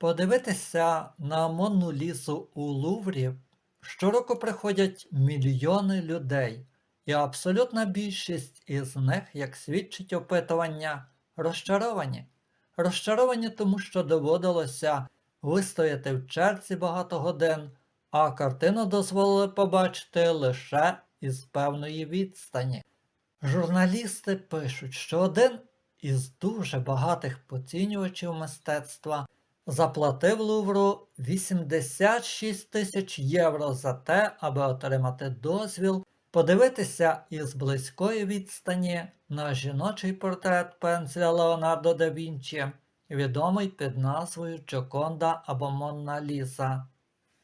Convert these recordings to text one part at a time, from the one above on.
Подивитися на Монну Лісу у Луврі щороку приходять мільйони людей, і абсолютна більшість із них, як свідчить опитування, розчаровані. Розчаровані тому, що доводилося вистояти в черзі багато годин, а картину дозволили побачити лише із певної відстані. Журналісти пишуть, що один із дуже багатих поцінювачів мистецтва заплатив Лувру 86 тисяч євро за те, аби отримати дозвіл подивитися із близької відстані на жіночий портрет пензля Леонардо да Вінчі, відомий під назвою Джоконда або Монна Ліза.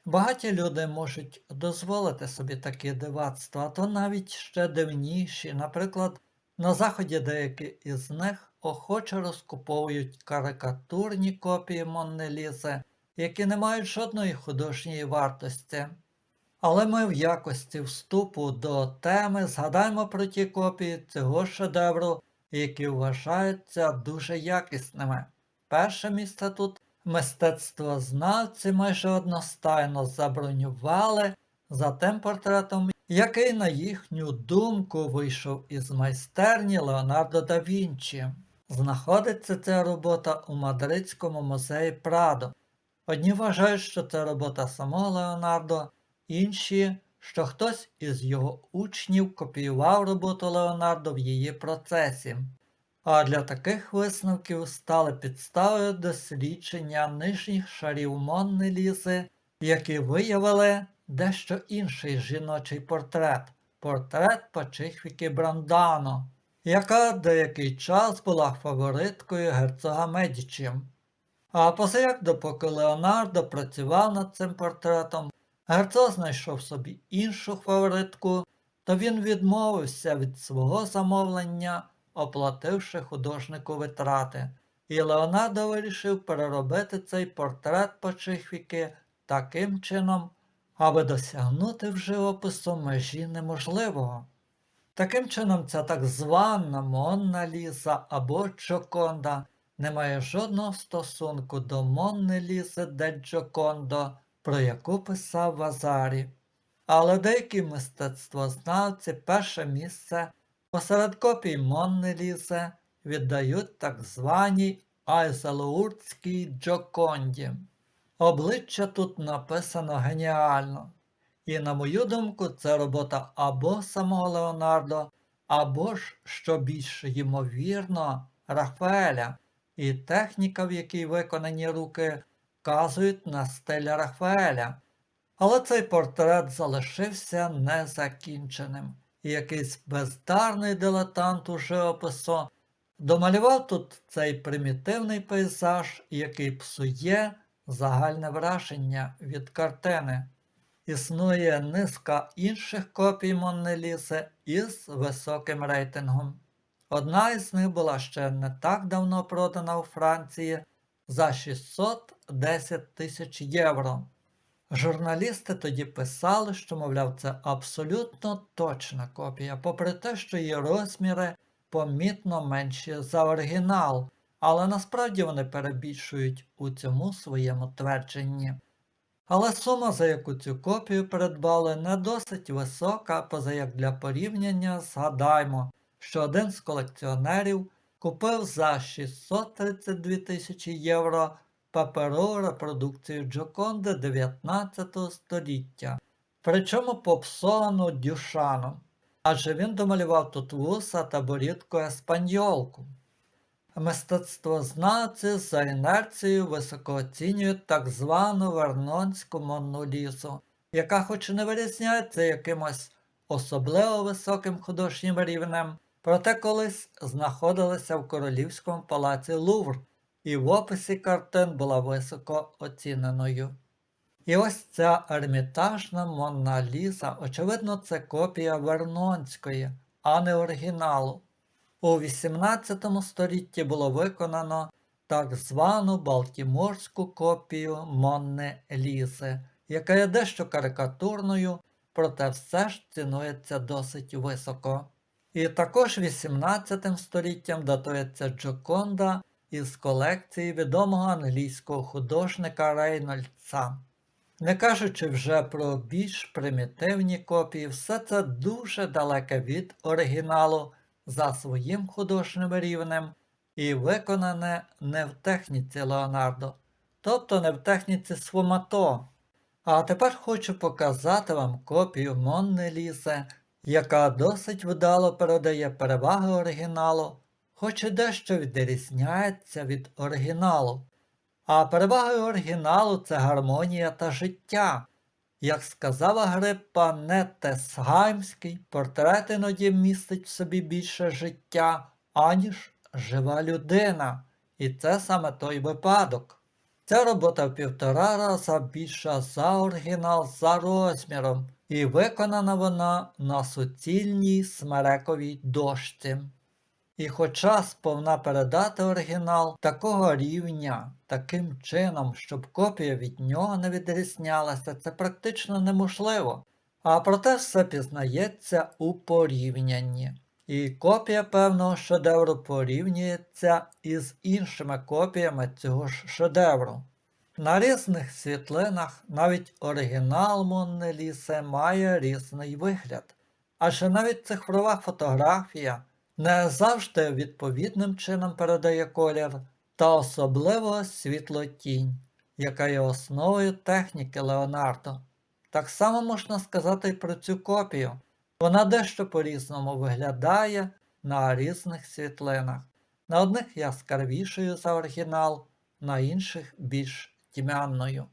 Багаті люди можуть дозволити собі такі дивацтва, то навіть ще дивніші. Наприклад, на заході деякі із них охоче розкуповують карикатурні копії Монни Лізи, які не мають жодної художньої вартості. Але ми в якості вступу до теми згадаємо про ті копії цього шедевру, які вважаються дуже якісними. Перше місце тут мистецтвознавці майже одностайно забронювали за тим портретом, який, на їхню думку, вийшов із майстерні Леонардо да Вінчі. Знаходиться ця робота у Мадридському музеї Прадо. Одні вважають, що це робота самого Леонардо, інші, що хтось із його учнів копіював роботу Леонардо в її процесі. А для таких висновків стали підставою дослідження нижніх шарів Монни Лізи, які виявили дещо інший жіночий портрет портрет Пачихвіки Брандано, яка деякий час була фавориткою герцога Медічі. А позаяк, допоки Леонардо працював над цим портретом, герцог знайшов собі іншу фаворитку, то він відмовився від свого замовлення оплативши художнику витрати, і Леонардо вирішив переробити цей портрет Почихвіки таким чином, аби досягнути в живопису межі неможливого. Таким чином, ця так звана Монна Ліза або Джоконда не має жодного стосунку до Монни Лізи де Джокондо, про яку писав Вазарі. Але деякі мистецтвознавці перше місце Посеред копій Монни Лізе віддають так званій Айзелурдській Джоконді. Обличчя тут написано геніально. І, на мою думку, це робота або самого Леонардо, або ж, що більш ймовірно, Рафаеля, і техніка, в якій виконані руки, вказують на стиль Рафаеля. Але цей портрет залишився незакінченим і якийсь бездарний дилетант у живопису домалював тут цей примітивний пейзаж, який псує загальне враження від картини. Існує низка інших копій Моннеліси із високим рейтингом. Одна із них була ще не так давно продана у Франції за 610 тисяч євро. Журналісти тоді писали, що, мовляв, це абсолютно точна копія, попри те, що її розміри помітно менші за оригінал, але насправді вони перебільшують у цьому своєму твердженні. Але сума, за яку цю копію придбали, не досить висока, позаяк для порівняння згадаймо, що один з колекціонерів купив за 632 тисячі євро паперову репродукцію Джоконди 19 століття, причому попсовану дюшаном, адже він домалював тут вуса та борідку еспаньолку. Мистецтвознавці за інерцією високо оцінюють так звану вернонську Монну Лісу, яка хоч і не вирізняється якимось особливо високим художнім рівнем, проте колись знаходилася в королівському палаці Лувр і в описі картин була високо оціненою. І ось ця ермітажна Монна Ліза, очевидно, це копія Вернонської, а не оригіналу. У XVIII столітті було виконано так звану Балтіморську копію Монни Лізи, яка є дещо карикатурною, проте все ж цінується досить високо. І також XVIII століттям датується Джоконда із колекції відомого англійського художника Рейнольдса. Не кажучи вже про більш примітивні копії, все це дуже далеке від оригіналу за своїм художнім рівнем і виконане не в техніці Леонардо, тобто не в техніці Сфумато. А тепер хочу показати вам копію Монни Лісе, яка досить вдало передає переваги оригіналу, хоч і дещо відрізняється від оригіналу. А переваги оригіналу це гармонія та життя. Як сказав Агриппа Нетесгаймський, портрет іноді містить в собі більше життя, аніж жива людина. І це саме той випадок. Ця робота в півтора раза більша за оригінал за розміром, і виконана вона на суцільній смерековій дошці. І хоча сповна передати оригінал такого рівня, таким чином, щоб копія від нього не відрізнялася, це практично неможливо. А проте все пізнається у порівнянні. І копія певного шедевру порівнюється із іншими копіями цього ж шедевру. На різних світлинах навіть оригінал Монни має різний вигляд, адже навіть цифрова фотографія не завжди відповідним чином передає колір та особливо світлотінь, яка є основою техніки Леонардо. Так само можна сказати і про цю копію. Вона дещо по-різному виглядає на різних світлинах. На одних яскравішою за оригінал, на інших більш тьмяною.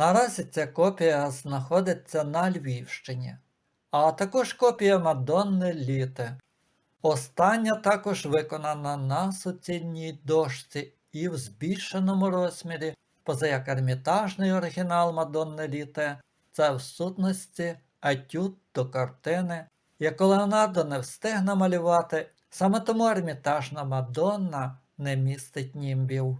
Наразі ця копія знаходиться на Львівщині, а також копія Мадонни Літи, Остання також виконана на суцільній дошці і в збільшеному розмірі, поза ермітажний оригінал Мадонни Літе це в сутності етюд до картини, яку Леонардо не встиг намалювати, саме тому ермітажна Мадонна не містить німбів.